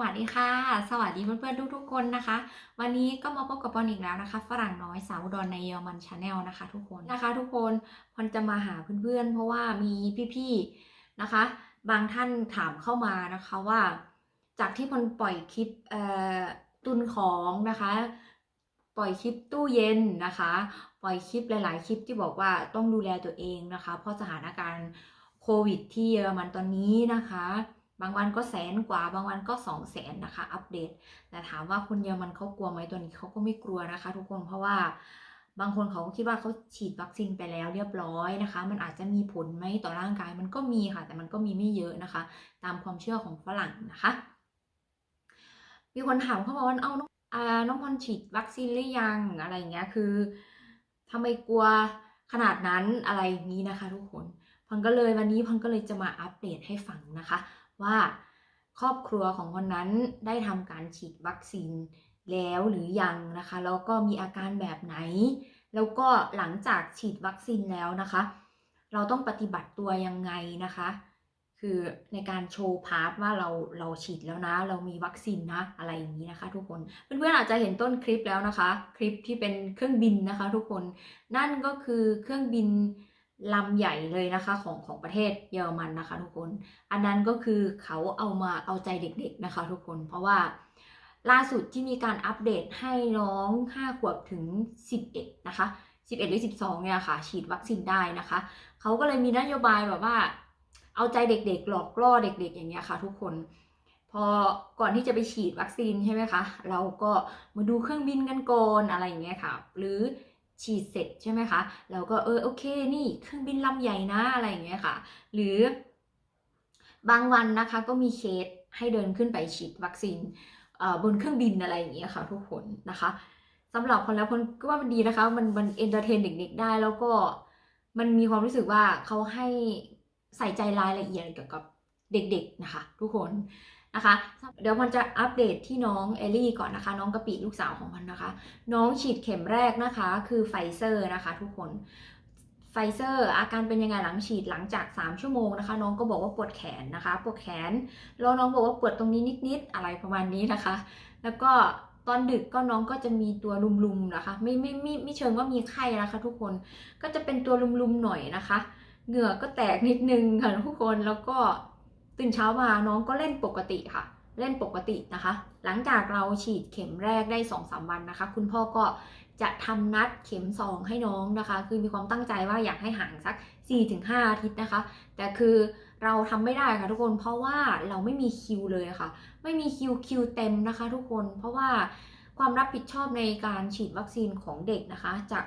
วัสดีค่ะ สวัสดีเพื่อนๆทุกๆคนนะคะ วันนี้ก็มาพบกับปอนอีกแล้วนะคะ ฝรั่งน้อยสาวดอุดรในเยอรมันชาแนลนะคะ ทุกคนนะคะ ทุกคนพอนจะมาหาเพื่อนๆ เพราะว่ามีพี่ๆนะคะ บางท่านถามเข้ามานะคะว่า จากที่พอนปล่อยคลิปตุนของนะคะ ปล่อยคลิปตู้เย็นนะคะ ปล่อยคลิปหลาย ๆ คลิปที่บอกว่าต้องดูแลตัวเองนะคะ เพราะสถานการณ์โควิดที่เยอรมันตอนนี้นะคะ บางวันก็แสนกว่า บางวันก็สองแสนนะคะ อัปเดต แต่ถามว่าคนเยอรมันเขากลัวไหมตัวนี้เขาก็ไม่กลัวนะคะ ทุกคน เพราะว่าบางคนเขาก็คิดว่าเขาฉีดวัคซีนไปแล้วเรียบร้อยนะคะ มันอาจจะมีผลไหมต่อร่างกาย มันก็มีค่ะ แต่มันก็มีไม่เยอะนะคะ ตามความเชื่อของฝรั่งนะคะ มีคนถามเข้ามาว่า เอาน้องอ่าน้องพรฉีดวัคซีนหรือยังอะไรอย่างเงี้ย คือทำไมกลัวขนาดนั้นอะไรอย่างนี้นะคะ ทุกคน พังก็เลยวันนี้พังก็เลยจะมาอัปเดตให้ฟังนะคะ ว่าครอบครัวของคนนั้นได้ทำการฉีดวัคซีนแล้วหรือยังนะคะ แล้วก็มีอาการแบบไหน แล้วก็หลังจากฉีดวัคซีนแล้วนะคะ เราต้องปฏิบัติตัวยังไงนะคะ คือในการโชว์พาร์ทว่าเราเราฉีดแล้วนะ เรามีวัคซีนนะอะไรอย่างนี้นะคะ ทุกคนเพื่อนๆอาจจะเห็นต้นคลิปแล้วนะคะ คลิปที่เป็นเครื่องบินนะคะ ทุกคนนั่นก็คือเครื่องบิน ลำใหญ่เลยนะคะของของประเทศเยอรมันนะคะทุกคน อันนั้นก็คือเขาเอามาเอาใจเด็กๆนะคะทุกคน เพราะว่าล่าสุดที่มีการอัปเดตให้น้อง 5 ขวบถึง 11 นะคะ 11 หรือ 12 เนี่ยค่ะ ฉีดวัคซีนได้นะคะ เขาก็เลยมีนโยบายแบบว่า เอาใจเด็กๆ หลอกล่อเด็กๆ อย่างเงี้ยค่ะทุกคน พอก่อนที่จะไปฉีดวัคซีนใช่ไหมคะ เราก็มาดูเครื่องบินกันก่อนอะไรอย่างเงี้ยค่ะ หรือ ฉีดเสร็จใช่ไหมคะเราก็เออโอเคนี่เครื่องบินลำใหญ่นะอะไรอย่างเงี้ยค่ะ หรือบางวันนะคะก็มีเคสให้เดินขึ้นไปฉีดวัคซีนบนเครื่องบินอะไรอย่างเงี้ยค่ะ ทุกคนนะคะสำหรับคนแล้วคนก็ว่ามันดีนะคะ มันมันเอนเตอร์เทนเด็กๆได้แล้วก็มันมีความรู้สึกว่าเขาให้ใส่ใจรายละเอียดเกี่ยวกับเด็กๆนะคะ ทุกคน นะคะ เดี๋ยวมันจะอัปเดตที่น้องเอลลี่ก่อนนะคะ น้องกะปิลูกสาวของมันนะคะ น้องฉีดเข็มแรกนะคะ คือไฟเซอร์นะคะ ทุกคนไฟเซอร์อาการเป็นยังไงหลังฉีดหลังจาก 3 ชั่วโมงนะคะ น้องก็บอกว่าปวดแขนนะคะ ปวดแขน แล้วน้องบอกว่าปวดตรงนี้นิดๆอะไรประมาณนี้นะคะ แล้วก็ตอนดึกก็น้องก็จะมีตัวลุมๆนะคะ ไม่ไม่ไม่ไม่เชิงว่ามีไข้นะคะ ทุกคนก็จะเป็นตัวลุมๆหน่อยนะคะ เหงื่อก็แตกนิดนึงค่ะทุกคนแล้วก็ ตื่นเช้ามาน้องก็เล่นปกติค่ะ เล่นปกตินะคะ หลังจากเราฉีดเข็มแรกได้2อสวันนะคะ คุณพ่อก็จะทำนัดเข็ม 2 ให้น้องนะคะ คือมีความตั้งใจว่าอยากให้ห่างสัก 4-5 อาทิตย์นะคะ แต่คือเราทำไม่ได้ค่ะทุกคน เพราะว่าเราไม่มีคิวเลยค่ะ ไม่มีคิวคิวเต็มนะคะ ทุกคน เพราะว่าความรับผิดชอบในการฉีดวัคซีนของเด็กนะคะจะ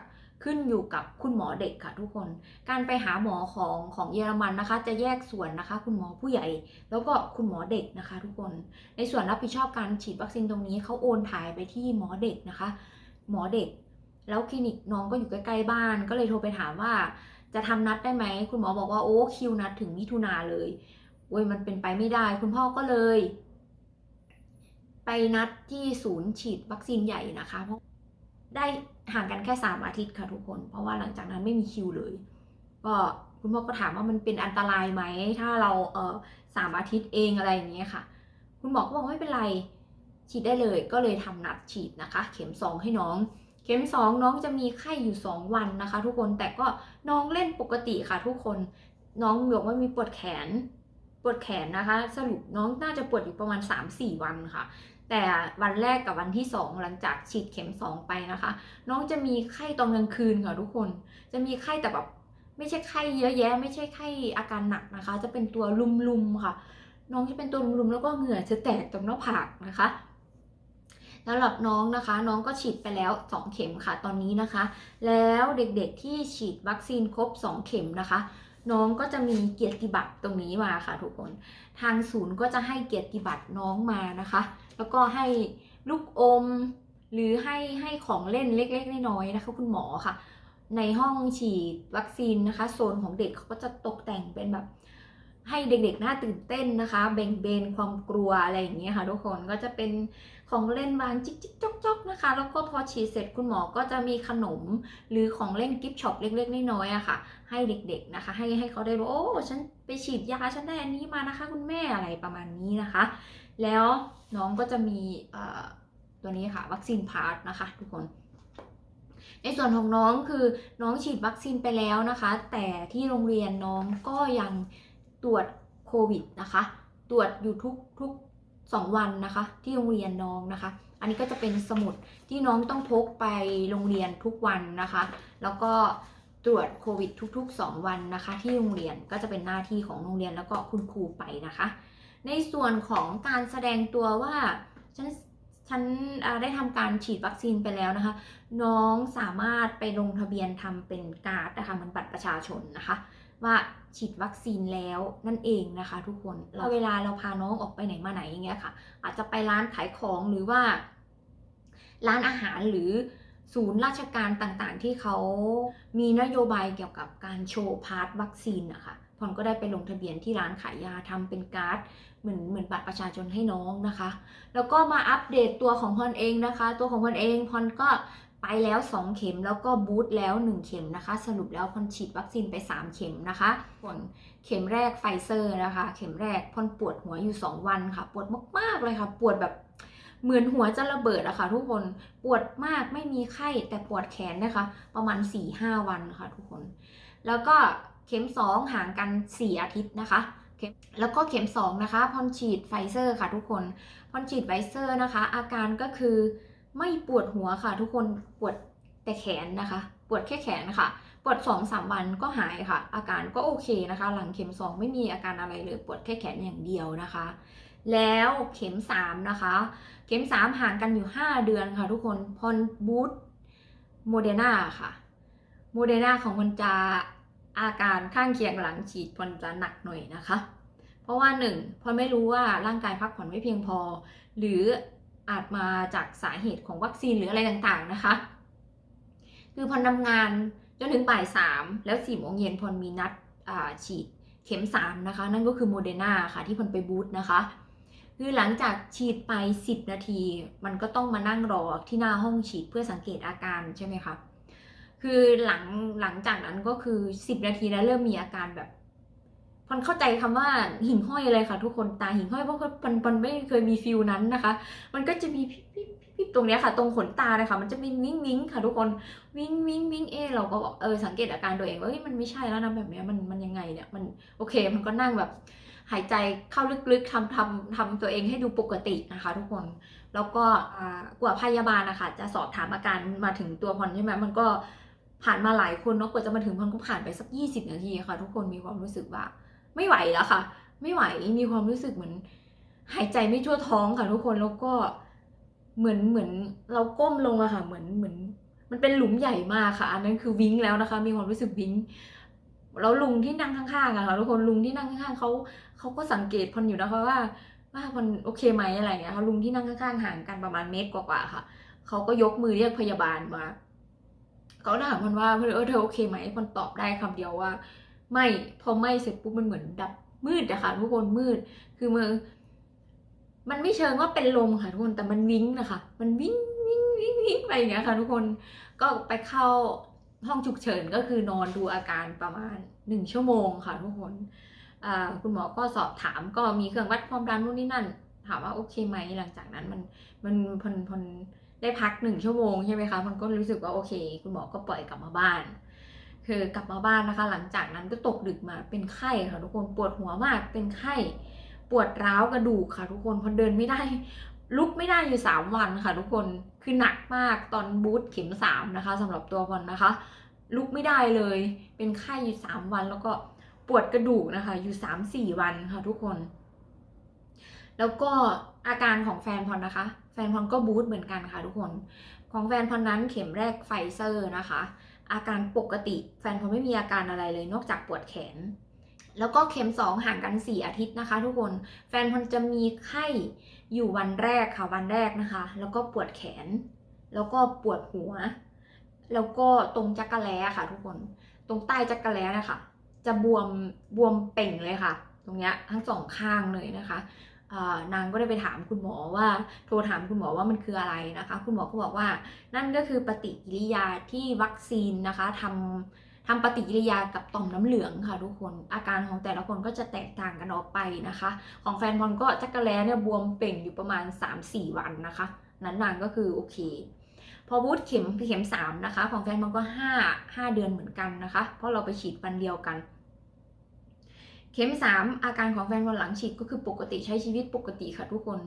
ขึ้นอยู่กับคุณหมอเด็กค่ะทุกคน การไปหาหมอของของเยอรมันนะคะ จะแยกส่วนนะคะ คุณหมอผู้ใหญ่ แล้วก็คุณหมอเด็กนะคะ ทุกคน ในส่วนรับผิดชอบการฉีดวัคซีนตรงนี้เขาโอนถ่ายไปที่หมอเด็กนะคะ หมอเด็ก แล้วคลินิกน้องก็อยู่ใกล้ๆบ้าน ก็เลยโทรไปถามว่า จะทำนัดได้ไหมคุณหมอบอกว่าโอ้คิวนัดถึงมิถุนาเลยโอ้ยมันเป็นไปไม่ได้ คุณพ่อก็เลย ไปนัดที่ศูนย์ฉีดวัคซีนใหญ่นะคะเพราะได้ ห่างกันแค่สามอาทิตย์ค่ะทุกคน เพราะว่าหลังจากนั้นไม่มีคิวเลย ก็คุณพ่อก็ถามว่ามันเป็นอันตรายไหม ถ้าเราเออสามอาทิตย์เองอะไรอย่างเงี้ยค่ะ คุณหมอก็บอกไม่เป็นไรฉีดได้เลย ก็เลยทำนัดฉีดนะคะ เข็มสองให้น้อง เข็มสองน้องจะมีไข้อยู่ 2 วันนะคะ ทุกคนแต่ก็น้องเล่นปกติค่ะ ทุกคนน้องบอกว่ามีปวดแขน ปวดแขนนะคะ สรุปน้องน่าจะปวดอยู่ประมาณ 3-4 วันค่ะ แต่วันแรกกับวันที่ 2 หลังจากฉีดเข็ม 2 ไปนะคะ น้องจะมีไข้ตอนกลางคืนค่ะทุกคน จะมีไข้แต่แบบไม่ใช่ไข้เยอะแยะ ไม่ใช่ไข้อาการหนักนะคะ จะเป็นตัวลุมๆค่ะ น้องจะเป็นตัวลุมๆแล้วก็เหงื่อจะแตกตรงหน้าผากนะคะสำหรับน้องนะคะ น้องก็ฉีดไปแล้ว 2 เข็มค่ะตอนนี้นะคะ แล้วเด็กๆที่ฉีดวัคซีนครบ 2 เข็มนะคะ น้องก็จะมีเกียรติบัตรตรงนี้มาค่ะทุกคน ทางศูนย์ก็จะให้เกียรติบัตรน้องมานะคะ แล้วก็ให้ลูกอม หรือให้ให้ของเล่นเล็กๆน้อยๆนะคะ คุณหมอค่ะ ในห้องฉีดวัคซีนนะคะ โซนของเด็กเขาก็จะตกแต่งเป็นแบบ ให้เด็กๆน่าตื่นเต้นนะคะ เบ่งเบนความกลัวอะไรอย่างเงี้ยค่ะ ทุกคนก็จะเป็น ของเล่นวางจิ๊กจิ๊กจอกจอกนะคะ แล้วก็พอฉีดเสร็จคุณหมอก็จะมีขนมหรือของเล่นกิฟช็อปเล็กๆน้อยๆอะค่ะ ให้เด็กๆนะคะ ให้ให้เขาได้รู้โอ้ฉันไปฉีดยาฉันได้อันนี้มานะคะ คุณแม่อะไรประมาณนี้นะคะ แล้วน้องก็จะมีตัวนี้ค่ะวัคซีนพาร์ทนะคะ ทุกคนในส่วนของน้องคือน้องฉีดวัคซีนไปแล้วนะคะ แต่ที่โรงเรียนน้องก็ยังตรวจโควิดนะคะ ตรวจอยู่ทุกทุก สองวันนะคะ ที่โรงเรียนน้องนะคะ อันนี้ก็จะเป็นสมุดที่น้องต้องพกไปโรงเรียนทุกวันนะคะ แล้วก็ตรวจโควิดทุก ๆ 2 วันนะคะ ที่โรงเรียนก็จะเป็นหน้าที่ของโรงเรียนแล้วก็คุณครูไปนะคะ ในส่วนของการแสดงตัวว่าฉันฉันได้ทำการฉีดวัคซีนไปแล้วนะคะ น้องสามารถไปลงทะเบียนทำเป็นการ์ดนะคะเหมันบัตรประชาชนนะคะ ว่าฉีดวัคซีนแล้วนั่นเองนะคะ ทุกคนเราเวลาเราพาน้องออกไปไหนมาไหนอย่างเงี้ยค่ะ อาจจะไปร้านขายของหรือว่า ร้านอาหารหรือศูนย์ราชการต่างๆ ที่เขามีนโยบายเกี่ยวกับการโชว์พาสวัคซีนนะคะพรก็ได้ไปลงทะเบียนที่ร้านขายยาทำเป็นการ์ดเหมือนเหมือนบัตรประชาชนให้น้องนะคะ แล้วก็มาอัปเดตตัวของพรเองนะคะ ตัวของพรเองพรก็ ไปแล้ว 2 เข็มแล้วก็บูตแล้ว 1 เข็มนะคะ สรุปแล้วพรฉีดวัคซีนไป 3 เข็มนะคะส่วนเข็มแรกไฟเซอร์นะคะ เข็มแรกพรปวดหัวอยู่ 2 วันค่ะ ปวดมากๆเลยค่ะ ปวดแบบเหมือนหัวจะระเบิดอะค่ะ ทุกคนปวดมากไม่มีไข้แต่ปวดแขนนะคะ ประมาณ 4-5 วันค่ะ ทุกคน แล้วก็เข็ม 2 ห่างกัน 4 อาทิตย์นะคะแล้วก็เข็ม 2 นะคะพรฉีดไฟเซอร์ค่ะทุกคนพรฉีดไฟเซอร์นะคะ อาการก็คือ ไม่ปวดหัวค่ะ ทุกคนปวดแต่แขนนะคะ ปวดแค่แขนค่ะ ปวด2อสามวันก็หายค่ะ อาการก็โอเคนะคะ หลังเข็ม 2 ไม่มีอาการอะไรเลย ปวดแค่แขนอย่างเดียวนะคะ แล้วเข็ม 3 นะคะ เข็ม 3 ห่างกันอยู่ 5 เดือนค่ะ ทุกคนพรบูสโมเดนาค่ะโมเดนาของมันจะอาการข้างเคียงหลังฉีดพรจะหนักหน่อยนะคะ เพราะว่าหนึ่งพรไม่รู้ว่าร่างกายพักผ่อนไม่เพียงพอ หรือ อาจมาจากสาเหตุของวัคซีนหรืออะไรต่างๆนะคะ คือพรทำงานจนถึงบ่ายสามแล้วสี่โมงเย็นพรมีนัดฉีดเข็มสามนะคะ นั่นก็คือโมเดนาค่ะที่พรไปบูธนะคะ คือหลังจากฉีดไป 10 นาที มันก็ต้องมานั่งรอที่หน้าห้องฉีดเพื่อสังเกตอาการใช่ไหมคะคือหลังหลังจากนั้นก็คือ 10 นาทีแล้วเริ่มมีอาการแบบ พอนเข้าใจคำว่าหิ่งห้อยเลยค่ะทุกคนตาหิ่งห้อยเพราะปันปันไม่เคยมีฟิลนั้นนะคะ มันก็จะมีพิบพิบตรงเนี้ยค่ะ ตรงขนตาเลยค่ะ มันจะมีวิ้งวิ้งค่ะ ทุกคนวิ้งวิ้งวิ้งเอเราก็บอกเออสังเกตอาการตัวเองว่าเฮ้ยมันไม่ใช่แล้วนะแบบเนี้ยมันมันยังไงเนี่ยมันโอเค มันก็นั่งแบบ หายใจเข้าลึกๆทำทำทำตัวเองให้ดูปกตินะคะ ทุกคนแล้วก็กว่าพยาบาลนะคะจะสอบถามอาการมาถึงตัวพรใช่ไหมมันก็ผ่านมาหลายคนเนาะกว่าจะมาถึงพรก็ผ่านไปสัก 20 นาทีค่ะ ทุกคนมีความรู้สึกว่า ไม่ไหวแล้วค่ะ ไม่ไหวมีความรู้สึกเหมือน หายใจไม่ทั่วท้องค่ะทุกคนแล้วก็เหมือนเหมือนเราก้มลงอะค่ะ เหมือนเหมือนมันเป็นหลุมใหญ่มากค่ะ อันนั้นคือวิ้งแล้วนะคะ มีความรู้สึกวิ้งแล้วลุงที่นั่งข้างๆอะค่ะทุกคนลุงที่นั่งข้างๆเขาเขาก็สังเกตพรอยู่นะคะว่า ว่ามันโอเคไหมอะไรเงี้ยค่ะลุงที่นั่งข้างๆห่างกันประมาณเมตรกว่าๆค่ะเขาก็ยกมือเรียกพยาบาลมาเขาถามพอนว่าเออเธอโอเคไหมพอนตอบได้คำเดียวว่า ไม่พอไม่เสร็จปุ๊บมันเหมือนดับมืดอะค่ะทุกคนมืด คือมือมันไม่เชิงว่าเป็นลมค่ะทุกคนแต่มันวิ้งนะคะ มันวิ่งวิ่งวิ่งวิ่งไปอย่างเงี้ยค่ะทุกคนก็ไปเข้าห้องฉุกเฉินก็คือนอนดูอาการประมาณหนึ่งชั่วโมงค่ะทุกคนคุณหมอก็สอบถามก็มีเครื่องวัดความดันนู่นนี่นั่น ถามว่าโอเคไหมหลังจากนั้นมันมันพนพนได้พักหนึ่งชั่วโมงใช่ไหมคะมันก็รู้สึกว่าโอเค คุณหมอก็ปล่อยกลับมาบ้าน คือกลับมาบ้านนะคะ หลังจากนั้นก็ตกดึกมาเป็นไข้ค่ะทุกคนปวดหัวมากเป็นไข้ปวดร้าวกระดูกค่ะ ทุกคนพอเดินไม่ได้ ลุกไม่ได้อยู่ 3 วันค่ะ ทุกคนคือหนักมากตอนบูธเข็ม3นะคะสำหรับตัวพอนนะคะ ลุกไม่ได้เลย เป็นไข้อยู่ 3 วัน แล้วก็ปวดกระดูกนะคะ อยู่ 3-4 วันค่ะทุกคน แล้วก็อาการของแฟนพรนะคะ แฟนพรก็บูธเหมือนกันค่ะทุกคน ของแฟนพรนั้นเข็มแรกไฟเซอร์นะคะ อาการปกติ แฟนพรไม่มีอาการอะไรเลยนอกจากปวดแขน แล้วก็เข็มสองห่างกัน 4 อาทิตย์นะคะ ทุกคนแฟนพรจะมีไข้อยู่วันแรกค่ะวันแรกนะคะ แล้วก็ปวดแขน แล้วก็ปวดหัว แล้วก็ตรงจักระแล้ค่ะ ทุกคนตรงใต้จักระแล้นะคะจะบวมบวมเป่งเลยค่ะ ตรงเนี้ยทั้งสองข้างเลยนะคะ นางก็ได้ไปถามคุณหมอว่าโทรถามคุณหมอว่ามันคืออะไรนะคะ คุณหมอก็บอกว่านั่นก็คือปฏิกิริยาที่วัคซีนนะคะทำทำปฏิกิริยากับต่อมน้ำเหลืองค่ะทุกคนอาการของแต่ละคนก็จะแตกต่างกันออกไปนะคะ ของแฟนบอลก็จักระแล้เนี่ยบวมเป่งอยู่ประมาณ 3-4 วันนะคะ นั้นนานก็คือโอเคพอบูธเข็มเข็มสามนะคะ ของแฟนบอลก็ห้าห้าเดือนเหมือนกันนะคะ เพราะเราไปฉีดวันเดียวกัน เข็มสามอาการของแฟนบอลหลังฉีดก็คือปกติใช้ชีวิตปกติค่ะทุกคน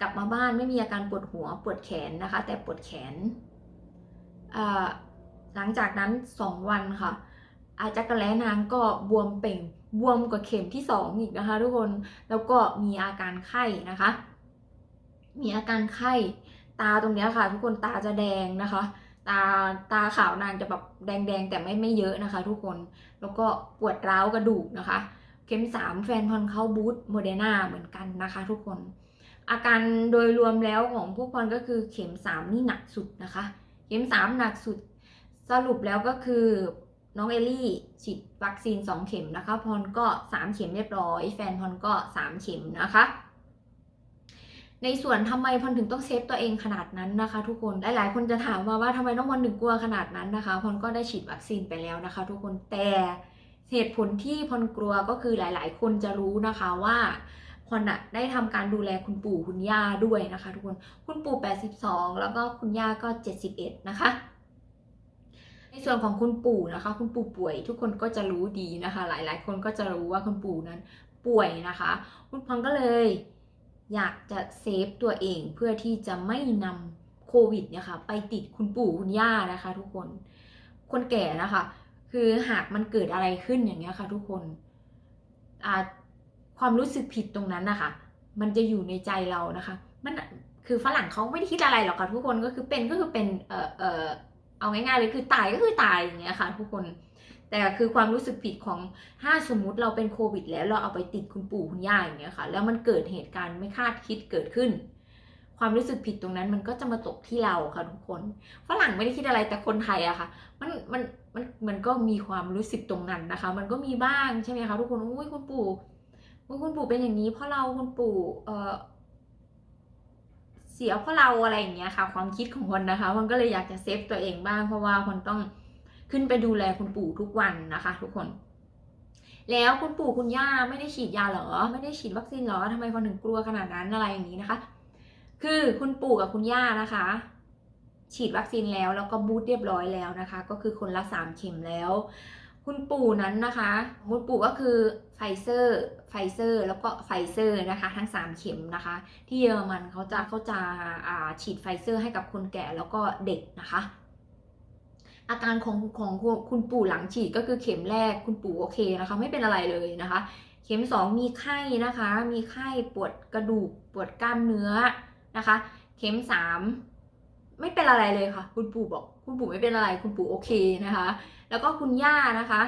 กลับมาบ้านไม่มีอาการปวดหัวปวดแขนนะคะ แต่ปวดแขนหลังจากนั้นสองวันค่ะ อาจจะกระแลนางก็บวมเป่งบวมกว่าเข็มที่สองอีกนะคะ ทุกคนแล้วก็มีอาการไข้นะคะ มีอาการไข้ตาตรงนี้ค่ะ ทุกคนตาจะแดงนะคะ ตาตาขาวนางจะแบบแดงๆ แต่ไม่ไม่เยอะนะคะ ทุกคนแล้วก็ปวดร้าวกระดูกนะคะ เข็มสามแฟนพรเข้าบูธโมเดนาเหมือนกันนะคะทุกคน อาการโดยรวมแล้วของพวกพรก็คือเข็มสามนี่หนักสุดนะคะ เข็มสามหนักสุดสรุปแล้วก็คือน้องเอลลี่ฉีดวัคซีน 2 เข็มนะคะพรก็ 3 เข็มเรียบร้อย แฟนพรก็ 3 เข็มนะคะ ในส่วนทำไมพรถึงต้องเซฟตัวเองขนาดนั้นนะคะ ทุกคนหลายๆคนจะถามมาว่าทำไมน้องพรถึงกลัวขนาดนั้นนะคะพรก็ได้ฉีดวัคซีนไปแล้วนะคะ ทุกคนแต่ เหตุผลที่พรกลัวก็คือหลายๆ คนจะรู้นะคะว่าพรอะได้ทำการดูแลคุณปู่คุณย่าด้วยนะคะทุกคนคุณปู่ 82 แล้วก็คุณย่าก็ 71 นะคะ ในส่วนของคุณปู่นะคะ คุณปู่ป่วย ทุกคนก็จะรู้ดีนะคะ หลายๆ คนก็จะรู้ว่าคุณปู่นั้นป่วยนะคะ คุณพังก็เลยอยากจะเซฟตัวเองเพื่อที่จะไม่นำโควิดเนี่ยค่ะไปติดคุณปู่คุณย่านะคะ ทุกคน คนแก่นะคะ คือหากมันเกิดอะไรขึ้นอย่างเงี้ยค่ะ ทุกคนความรู้สึกผิดตรงนั้นนะคะ มันจะอยู่ในใจเรานะคะ มันคือฝรั่งเขาไม่ได้คิดอะไรหรอกค่ะทุกคนก็คือเป็นก็คือเป็นเออเออเอาง่ายๆเลยคือตายก็คือตายอย่างเงี้ยค่ะ ทุกคนแต่คือความรู้สึกผิดของถ้าสมมุติเราเป็นโควิด แล้วเราเอาไปติดคุณปู่คุณย่าอย่างเงี้ยค่ะ แล้วมันเกิดเหตุการณ์ไม่คาดคิดเกิดขึ้น ความรู้สึกผิดตรงนั้นมันก็จะมาตกที่เราค่ะทุกคนฝรั่งไม่ได้คิดอะไรแต่คนไทยอะค่ะ มันมัน มันมันก็มีความรู้สึกตรงนั้นนะคะ มันก็มีบ้างใช่ไหมคะทุกคนอุ้ยคุณปู่คุณปู่เป็นอย่างนี้ เพราะเราคุณปู่เออเสียเพราะเราอะไรอย่างเงี้ยค่ะ ความคิดของคนนะคะคนก็เลยอยากจะเซฟตัวเองบ้างเพราะว่าคนต้องขึ้นไปดูแลคุณปู่ทุกวันนะคะ ทุกคน แล้วคุณปู่คุณย่าไม่ได้ฉีดยาเหรอ ไม่ได้ฉีดวัคซีนเหรอทำไมคนถึงกลัวขนาดนั้นอะไรอย่างนี้นะคะ คือคุณปู่กับคุณย่านะคะ ฉีดวัคซีนแล้วแล้วก็บูตเรียบร้อยแล้วนะคะ ก็คือคนละสามเข็มแล้ว คุณปู่นั้นนะคะคุณปู่ก็คือไฟเซอร์ไฟเซอร์แล้วก็ไฟเซอร์นะคะ ทั้ง 3 เข็มนะคะ ที่เยอรมันเขาจะเขาจะาฉีดไฟเซอร์ให้กับคนแก่แล้วก็เด็กนะคะอาการของของคุณปู่หลังฉีดก็คือเข็มแรกคุณปู่โอเคนะคะ ไม่เป็นอะไรเลยนะคะ เข็ม 2 มีไข้นะคะ มีไข้ปวดกระดูกปวดกล้ามเนื้อนะคะ เข็ม 3 ไม่เป็นอะไรเลยค่ะ คุณปู่บอก คุณปู่ไม่เป็นอะไร คุณปู่โอเคนะคะ แล้วก็คุณย่านะคะ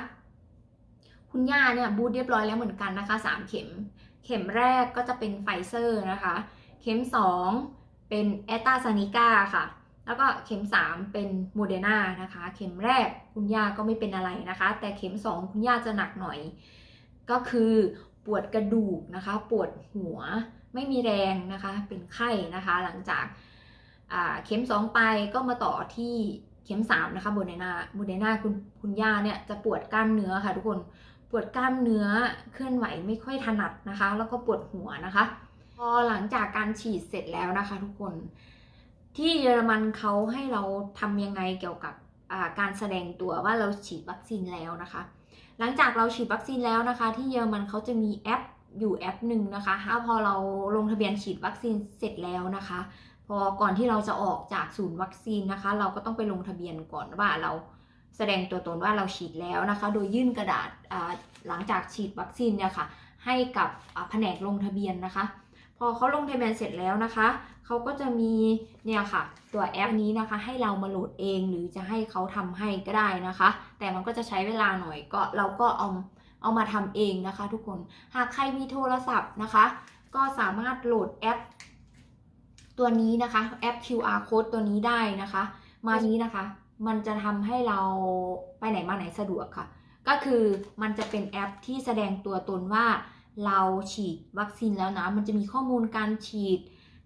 คุณย่าเนี่ยบูทเรียบร้อยแล้วเหมือนกันนะคะ 3 เข็ม เข็มแรกก็จะเป็นไฟเซอร์นะคะ เข็ม 2 เป็นแอตตาซานิก้าค่ะ แล้วก็เข็ม 3 เป็นโมเดอร์นานะคะ เข็มแรกคุณย่าก็ไม่เป็นอะไรนะคะ แต่เข็ม 2 คุณย่าจะหนักหน่อย ก็คือปวดกระดูกนะคะ ปวดหัว ไม่มีแรงนะคะ เป็นไข้นะคะ หลังจาก เข็ม 2 ไปก็มาต่อที่เข็ม 3 นะคะโมเดนาโมเดนาคุณคุณย่าเนี่ยจะปวดกล้ามเนื้อค่ะทุกคนปวดกล้ามเนื้อเคลื่อนไหวไม่ค่อยถนัดนะคะ แล้วก็ปวดหัวนะคะ พอหลังจากการฉีดเสร็จแล้วนะคะ ทุกคนที่เยอรมันเขาให้เราทำยังไงเกี่ยวกับการแสดงตัวว่าเราฉีดวัคซีนแล้วนะคะ หลังจากเราฉีดวัคซีนแล้วนะคะ ที่เยอรมันเขาจะมีแอปอยู่แอปหนึ่งนะคะถ้าพอเราลงทะเบียนฉีดวัคซีนเสร็จแล้วนะคะ พอก่อนที่เราจะออกจากศูนย์วัคซีนนะคะ เราก็ต้องไปลงทะเบียนก่อนว่าเราแสดงตัวตนว่าเราฉีดแล้วนะคะ โดยยื่นกระดาษหลังจากฉีดวัคซีนเนี่ยค่ะ ให้กับแผนกลงทะเบียนนะคะ พอเขาลงทะเบียนเสร็จแล้วนะคะเขาก็จะมีเนี่ยค่ะ ตัวแอปนี้นะคะ ให้เรามาโหลดเองหรือจะให้เขาทำให้ก็ได้นะคะ แต่มันก็จะใช้เวลาหน่อยก็เราก็เอาเอามาทำเองนะคะ ทุกคนหากใครมีโทรศัพท์นะคะ ก็สามารถโหลดแอป ตัวนี้นะคะแอป QR code ตัวนี้ได้นะคะ มานี้นะคะ มันจะทำให้เราไปไหนมาไหนสะดวกค่ะ ก็คือมันจะเป็นแอปที่แสดงตัวตนว่าเราฉีดวัคซีนแล้วนะ มันจะมีข้อมูลการฉีด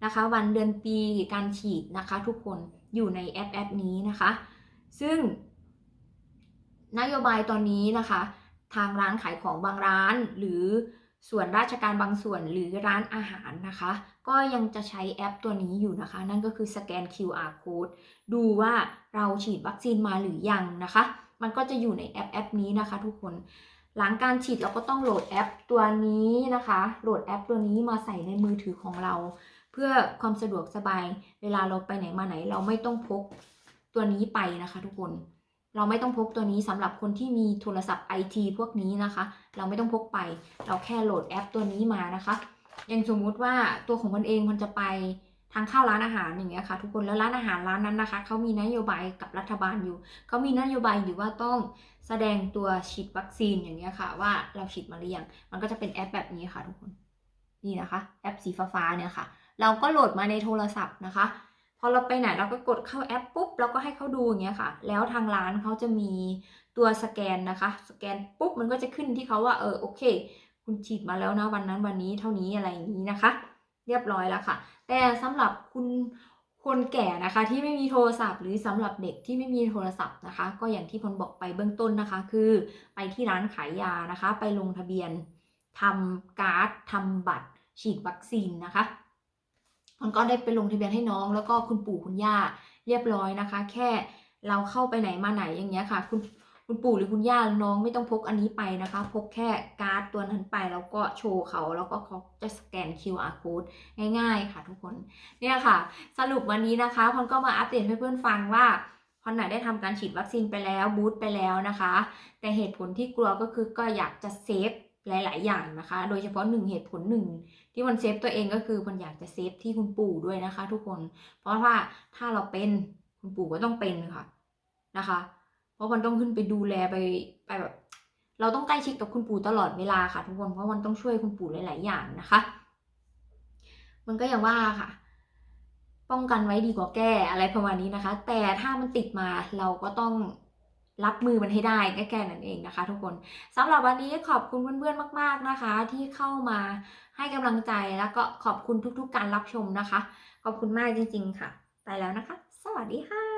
นะคะ วันเดือนปีการฉีดนะคะ ทุกคนอยู่ในแอปแอปนี้นะคะ ซึ่ง นโยบายตอนนี้นะคะ ทางร้านขายของบางร้านหรือ ส่วนราชการบางส่วนหรือร้านอาหารนะคะ ก็ยังจะใช้แอปตัวนี้อยู่นะคะ นั่นก็คือสแกน QR code ดูว่าเราฉีดวัคซีนมาหรือยังนะคะ มันก็จะอยู่ในแอปแอปนี้นะคะทุกคนหลังการฉีดเราก็ต้องโหลดแอปตัวนี้นะคะ โหลดแอปตัวนี้มาใส่ในมือถือของเรา เพื่อความสะดวกสบาย เวลาเราไปไหนมาไหน เราไม่ต้องพกตัวนี้ไปนะคะทุกคน เราไม่ต้องพกตัวนี้สำหรับคนที่มีโทรศัพท์ไอทีพวกนี้นะคะ เราไม่ต้องพกไป เราแค่โหลดแอปตัวนี้มานะคะอย่างสมมุติว่าตัวของมันเองมันจะไปทางเข้าร้านอาหารอย่างเงี้ยค่ะ ทุกคนแล้วร้านอาหารร้านนั้นนะคะเขามีนโยบายกับรัฐบาลอยู่เขามีนโยบายอยู่ว่าต้องแสดงตัวฉีดวัคซีนอย่างเงี้ยค่ะ ว่าเราฉีดมาหรือยังมันก็จะเป็นแอปแบบนี้ค่ะทุกคนนี่นะคะ แอปสีฟ้าๆเนี่ยค่ะ เราก็โหลดมาในโทรศัพท์นะคะ อเราไปไหนเราก็กดเข้าแอปปุ๊บเราก็ให้เขาดูอย่างเงี้ยค่ะ แล้วทางร้านเขาจะมีตัวสแกนนะคะ สแกนปุ๊บมันก็จะขึ้นที่เขาว่าเออโอเค คุณฉีดมาแล้วนะวันนั้นวันนี้เท่านี้อะไรอย่างนี้นะคะ เรียบร้อยแล้วค่ะ แต่สำหรับคุณคนแก่นะคะที่ไม่มีโทรศัพท์ หรือสำหรับเด็กที่ไม่มีโทรศัพท์นะคะ ก็อย่างที่พลบอกไปเบื้องต้นนะคะ คือไปที่ร้านขายยานะคะ ไปลงทะเบียนทำการ์ดทำบัตรฉีดวัคซีนนะคะ มันก็ได้ไปลงทะเบียนให้น้อง แล้วก็คุณปู่คุณย่าเรียบร้อยนะคะ แค่เราเข้าไปไหนมาไหนอย่างเงี้ยค่ะ คุณคุณปู่หรือคุณย่าน้องไม่ต้องพกอันนี้ไปนะคะ พกแค่การ์ดตัวนั้นไปแล้วก็โชว์เขา แล้วก็เขาจะสแกน QR code ง่ายๆค่ะทุกคนเนี่ยค่ะ สรุปวันนี้นะคะพอนก็มาอัปเดตให้เพื่อนฟังว่าพอนไหนได้ทำการฉีดวัคซีนไปแล้วบูสต์ไปแล้วนะคะ แต่เหตุผลที่กลัวก็คือก็อยากจะเซฟ หลาย ๆ อย่างนะคะ โดยเฉพาะหนึ่งเหตุผลหนึ่งที่มันเซฟตัวเองก็คือมันอยากจะเซฟที่คุณปู่ด้วยนะคะ ทุกคน เพราะว่าถ้าเราเป็นคุณปู่ก็ต้องเป็นค่ะนะคะ เพราะมันต้องขึ้นไปดูแลไปไปแบบ เราต้องใกล้ชิดกับคุณปู่ตลอดเวลาค่ะ ทุกคนเพราะมันต้องช่วยคุณปู่หลาย ๆ อย่างนะคะ มันก็อย่างว่าค่ะ ป้องกันไว้ดีกว่าแก้อะไรประมาณนี้นะคะ แต่ถ้ามันติดมาเราก็ต้อง รับมือมันให้ได้แค่แค่นั้นเองนะคะ ทุกคนสำหรับวันนี้ขอบคุณเพื่อนๆมาก ๆนะคะ ที่เข้ามาให้กำลังใจแล้วก็ขอบคุณทุกๆ การรับชมนะคะ ขอบคุณมากจริง ๆ ค่ะ ไปแล้วนะคะ สวัสดีค่ะ